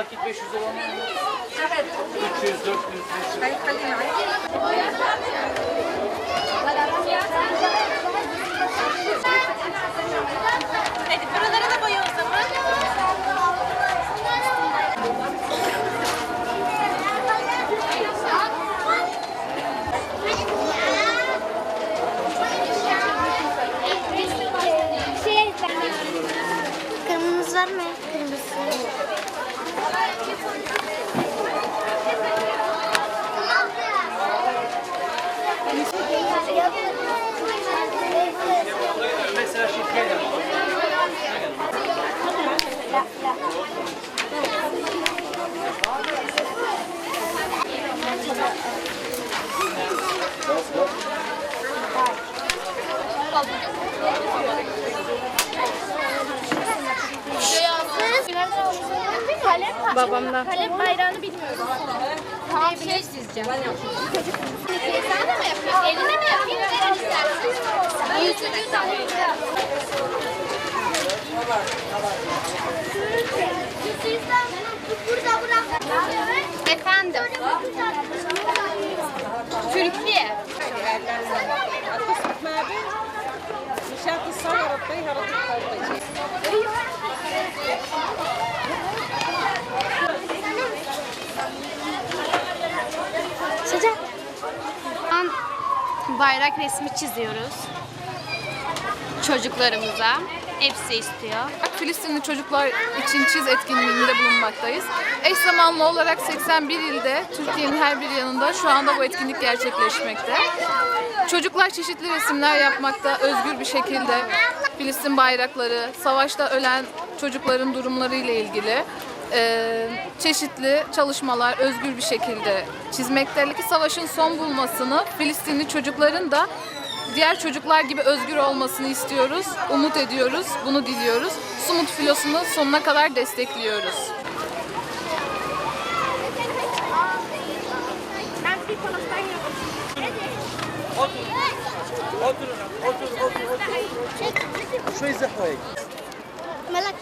500 olan var mı? 300, 400, 500. Hadi buralara da boya o zaman. Kırmızı var mı? Kırmızı. Babamdan. Kalem bayrağını bilmiyorum. Tamam şey çizeceğim. Sen de mi yapıyorsun? Eline mi yapayım? Yüzünü de bayrak resmi çiziyoruz. Çocuklarımıza. Hepsi istiyor. Filistinli çocuklar için çiz etkinliğinde bulunmaktayız. Eş zamanlı olarak 81 ilde Türkiye'nin her bir yanında şu anda bu etkinlik gerçekleşmekte. Çocuklar çeşitli resimler yapmakta özgür bir şekilde Filistin bayrakları, savaşta ölen çocukların durumları ile ilgili e, çeşitli çalışmalar özgür bir şekilde çizmektedir ki savaşın son bulmasını, Filistinli çocukların da diğer çocuklar gibi özgür olmasını istiyoruz, umut ediyoruz, bunu diliyoruz. Sumut filosunu sonuna kadar destekliyoruz. Oturun, oturun, oturun. Şu izah koyayım. Melek.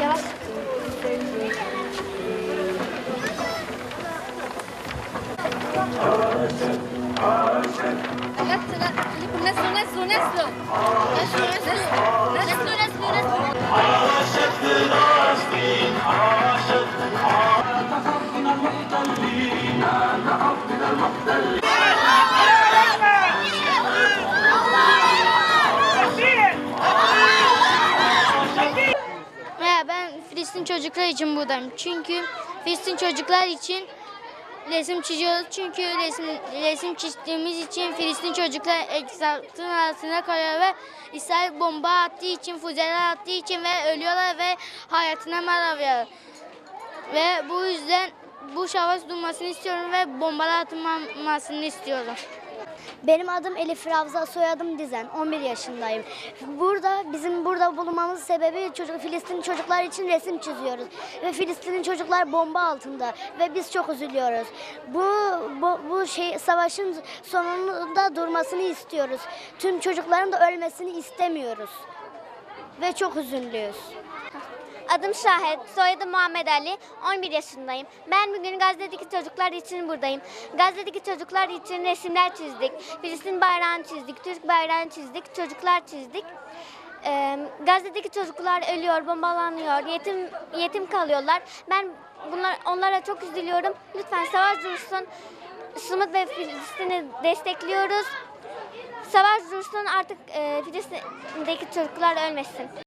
Yavaş. Neslo, neslo, neslo. Neslo, neslo. Neslo, neslo, neslo. Ben Filistin çocuklar için buradayım. Çünkü Filistin çocuklar için resim çiziyoruz. Çünkü resim, resim çizdiğimiz için Filistin çocuklar enkazın arasında kalıyor ve İsrail bomba attığı için, füzeler attığı için ve ölüyorlar ve hayatına mal. Ve bu yüzden bu savaş durmasını istiyorum ve bombalar atılmamasını istiyorum. Benim adım Elif Ravza, soyadım Dizen. 11 yaşındayım. Burada bizim burada bulunmamızın sebebi çocuk Filistin çocuklar için resim çiziyoruz ve Filistin'in çocuklar bomba altında ve biz çok üzülüyoruz. Bu bu, bu şey savaşın sonunda durmasını istiyoruz. Tüm çocukların da ölmesini istemiyoruz. Ve çok üzünlüyüz. Adım Şahet, soyadım Muhammed Ali, 11 yaşındayım. Ben bugün Gazze'deki çocuklar için buradayım. Gazze'deki çocuklar için resimler çizdik. Filistin bayrağını çizdik, Türk bayrağını çizdik, çocuklar çizdik. Ee, Gazze'deki çocuklar ölüyor, bombalanıyor, yetim yetim kalıyorlar. Ben bunlar onlara çok üzülüyorum. Lütfen savaş dursun. Sumut ve Filistin'i destekliyoruz. Savaş dursun artık e, Filistin'deki çocuklar ölmesin.